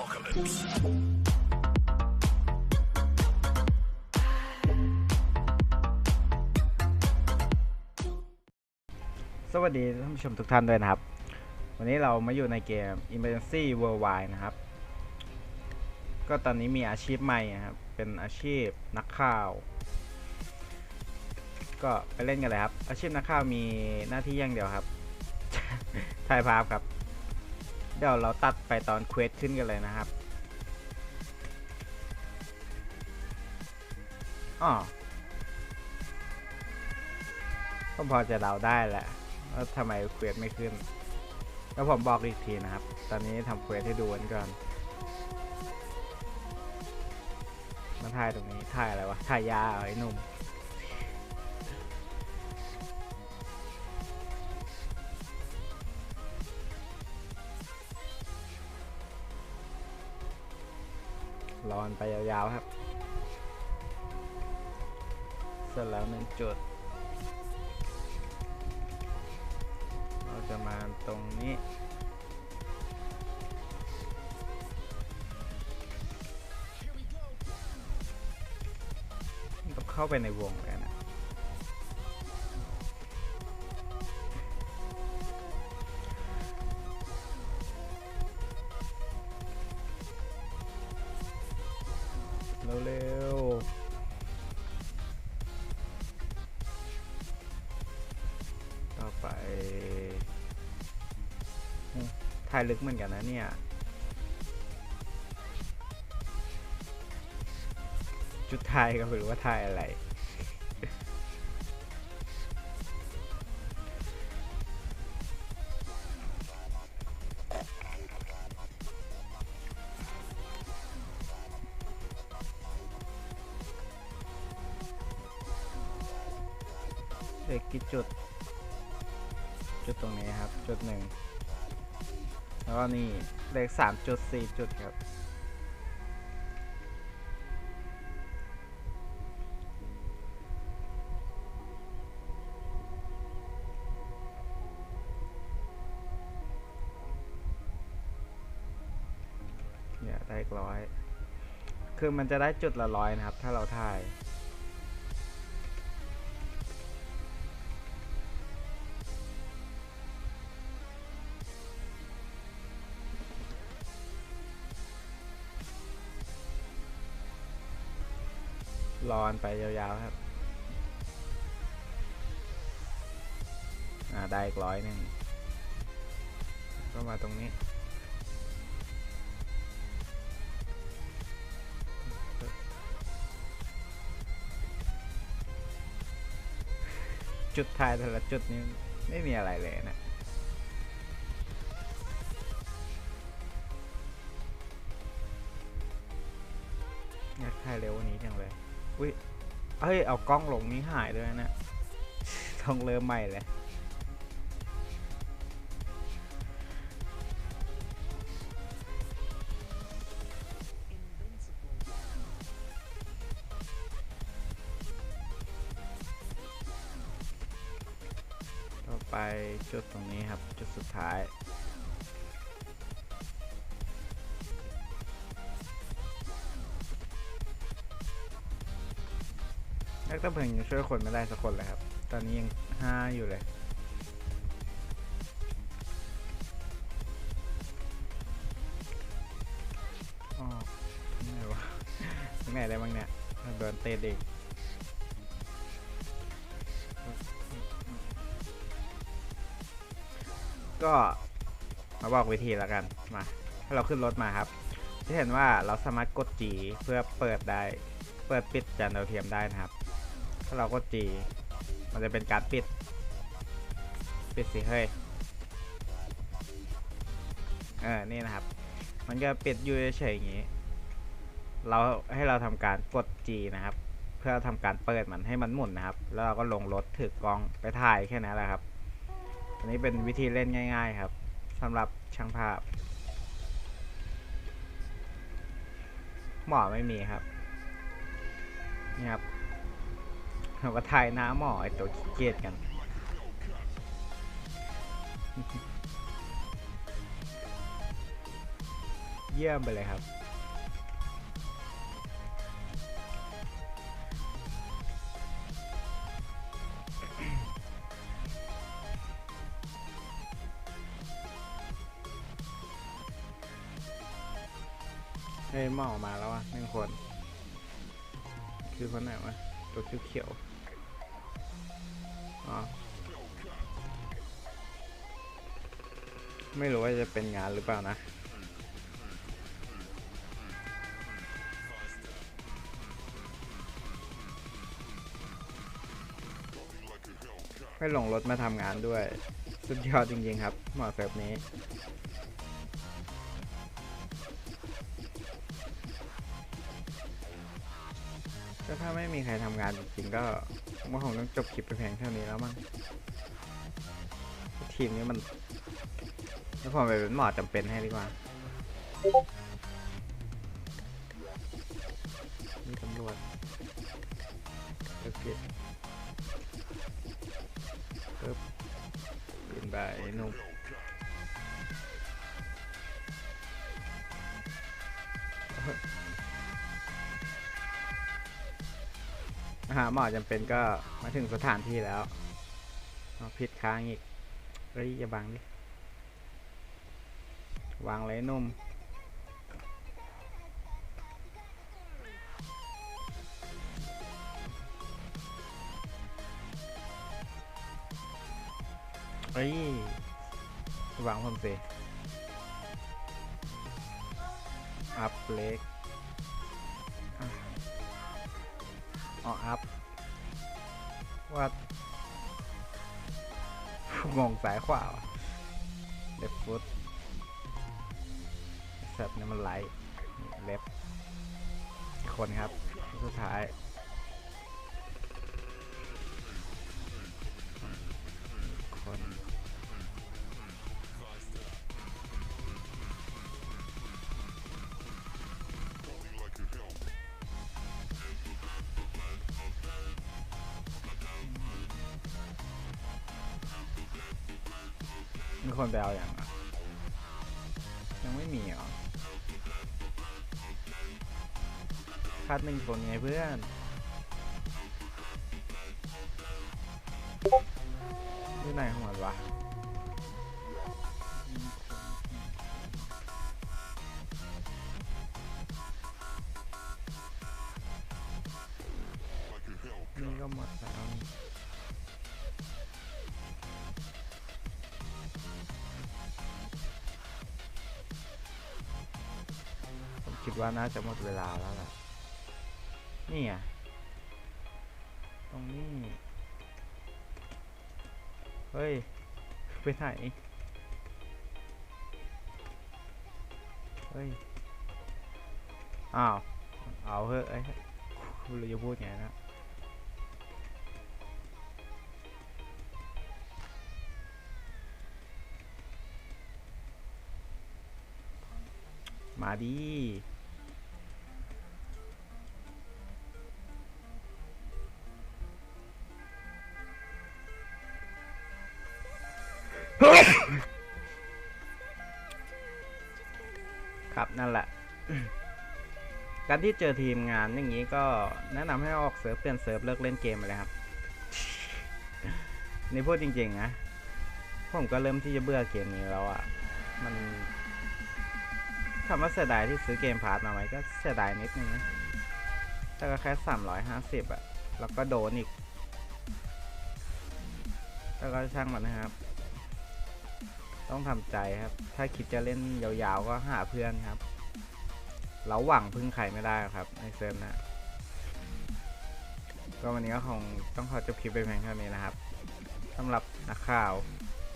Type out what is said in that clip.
apocalypse. สวัสดีท่านผู้ชมทุกท่านด้วยนะครับ วันนี้เรามาอยู่ในเกม Emergency Worldwide นะครับ ก็ตอนนี้มีอาชีพใหม่นะครับ เป็นอาชีพนักข่าว ก็ไปเล่นกันเลยครับ อาชีพนักข่าวมีหน้าที่อย่างเดียวครับ ถ่ายภาพครับ เดี๋ยวเราตัดไปตอนเควสขึ้นกันเลยนะครับอ๋อก็พอจะเดาได้แหละว่าทำไมเควสไม่ขึ้น แล้วผมบอกอีกทีนะครับ ตอนนี้ทำเควสให้ดูกันก่อนมาถ่ายตรงนี้ถ่ายอะไรวะถ่ายยาไอ้หนุ่ม รอนไปยาวๆครับ เสร็จแล้วหนึ่งจุด เราจะมาตรงนี้ต้องเข้าไปในวงเลย เร็วๆต่อไปถ่ายลึกเหมือนกันนะเนี่ย จุดถ่ายก็ไม่รู้ว่าถ่ายอะไร เลือกี่จุด จุดตรงนี้ครับ จุดหนึ่งแล้วก็นี่เลขสามจุดสี่จุดครับ เนี่ยได้ร้อย คือมันจะได้จุดละร้อยนะครับ ถ้าเราถ่าย รอนไปยาวๆครับ อ่า ได้อีกร้อยหนึ่ง ก็มาตรงนี้ จุดท้ายแต่ละจุดนี้ไม่มีอะไรเลยนะอยากถ่ายเร็ววันนี้จังเลย อุ้ยเอ้ย เอากล้องลงนี้หายด้วยนะต้องเริ่มใหม่เลยต่อไปจุดตรงนี้ครับ จุดสุดท้าย นักดับเพลิงยังช่วยคนไม่ได้สักคนเลยครับ ตอนนี้ยังห้าอยู่เลย อ๋อทำไงวะทำไงได้บ้างเนี่ยโดนเตะเด็กก็มาบอกวิธีแล้วกัน มาให้เราขึ้นรถมาครับ จะเห็นว่าเราสามารถกด G เพื่อเปิดได้ เปิดปิดจานดาวเทียมได้นะครับ ถ้าเรากด G มันจะเป็นการปิด ปิดสิเฮ้ยเออนี่นะครับ มันก็ปิดอยู่เฉยๆอย่างนี้ เราให้เราทำการกด G นะครับ เพื่อทำการเปิดมันให้มันหมุนนะครับ แล้วเราก็ลงรถถือกล้องไปถ่ายแค่นั้นแหละครับ อันนี้เป็นวิธีเล่นง่าย ๆ ครับสำหรับช่างภาพ หมอไม่มีครับนี่ครับ เราถ่ายน้าหมอไอตัวเกียจกัน เยี่ยมไปเลยครับเฮ้ยหมอออกมาแล้วอะหนึ่งคน คือคนไหนวะ ตัวเขียวไม่รู้ว่าจะเป็นงานหรือเปล่านะ ไม่ลงรถมาทำงานด้วย สุดยอดจริงๆครับหมอเซิร์ฟนี้าไม่มีใครทำงานจริงก็มว่าผมต้องจบคลิปไปเพียงเท่านี้แล้วมั้งทีมนี้มันแล้วผมไปเป็นหมอจำเป็นให้ดีกว่านี่ตำรวจโอเคปึ๊บเป็นใบหนุ่มาหมอจำเป็นก็มาถึงสถานที่แล้วเอาผิดค้างอีกเฮ้ยอย่าบังดิ วางเลยนุ่มเอ้ย วางผมสิอัพเล็ก อ๋ออัพว่างงสายขวาเล็บฟุตสัตว์นี่มันไหลเล็บคนครับ สุดท้าย มีคนไปเอาอย่างอะยังไม่มีเหรอคัดหนึ่งคนไงเพื่อน อยู่ไหนของมันวะนี่ก็หมดแล้ว คิดว่าน่าจะหมดเวลาแล้วล่ะนี่อะตรงนี้ เฮ้ย ไปไหน เฮ้ย อ้าว เอาเฮ้ยเอ้ยคุณเลยจะพูดไงนะมาดี ครับนั่นแหละ การที่เจอทีมงานอย่างนี้ก็แนะนำให้ออกเซิร์ฟเปลี่ยนเซิร์ฟเลิกเล่นเกมเลยครับ นี่พูดจริงๆนะ ผมก็เริ่มที่จะเบื่อเกมนี้แล้วอะ่ะ มันถามว่าเสียดายที่ซื้อเกมพาร์ทมาไหมก็เสียดายนิดนึงนะ แต่ก็แค่สามร้อยห้าสิบอะแล้วก็โดนอีก แล้วก็ช่างมันนะครับ ต้องทำใจครับ ถ้าคิดจะเล่นยาวๆก็หาเพื่อนครับ เราหวังพึ่งใครไม่ได้ครับในเซิร์ฟนะ ก็วันนี้ก็คงต้องขอจบคลิปไปเพียงเท่านี้นะครับสำหรับนักข่าว